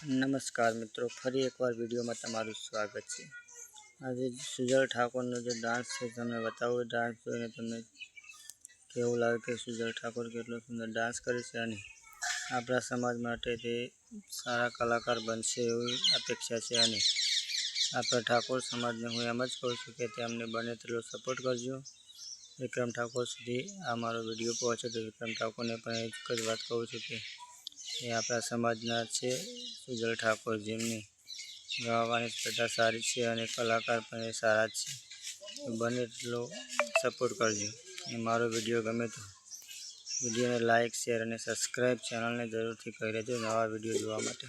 નમસ્કાર મિત્રો, ફરી એકવાર વિડીયોમાં તમારું સ્વાગત છે. આજે સુજલ ઠાકોરનો જે ડાન્સ છે તમને બતાવું ડાન્સ જોઈને તમને કેવું લાગે કે સુજલ ઠાકોર કેટલો સુંદર ડાન્સ કરે છે અને આપણા સમાજ માટે તે સારા કલાકાર બનશે એવી અપેક્ષા છે અને આપણા ઠાકોર સમાજને હું એમ જ કહું છું કે તે અમને બને તેટલો સપોર્ટ કરજો. વિક્રમ ઠાકોર સુધી આ મારો વીડિયો પહોંચે તો વિક્રમ ઠાકોરને પણ એક જ વાત કહું છું કે એ આપણા સમાજના છે. સુજલ ઠાકોર જેમની ગાવાની સ્પર્ધા સારી છે અને કલાકાર પણ એ સારા છે. બને એટલો સપોર્ટ કરજો. અને મારો વીડિયો ગમે તો વિડીયોને લાઇક શેર અને સબસ્ક્રાઈબ ચેનલને જરૂરથી કરી દેજો. નવા વીડિયો જોવા માટે.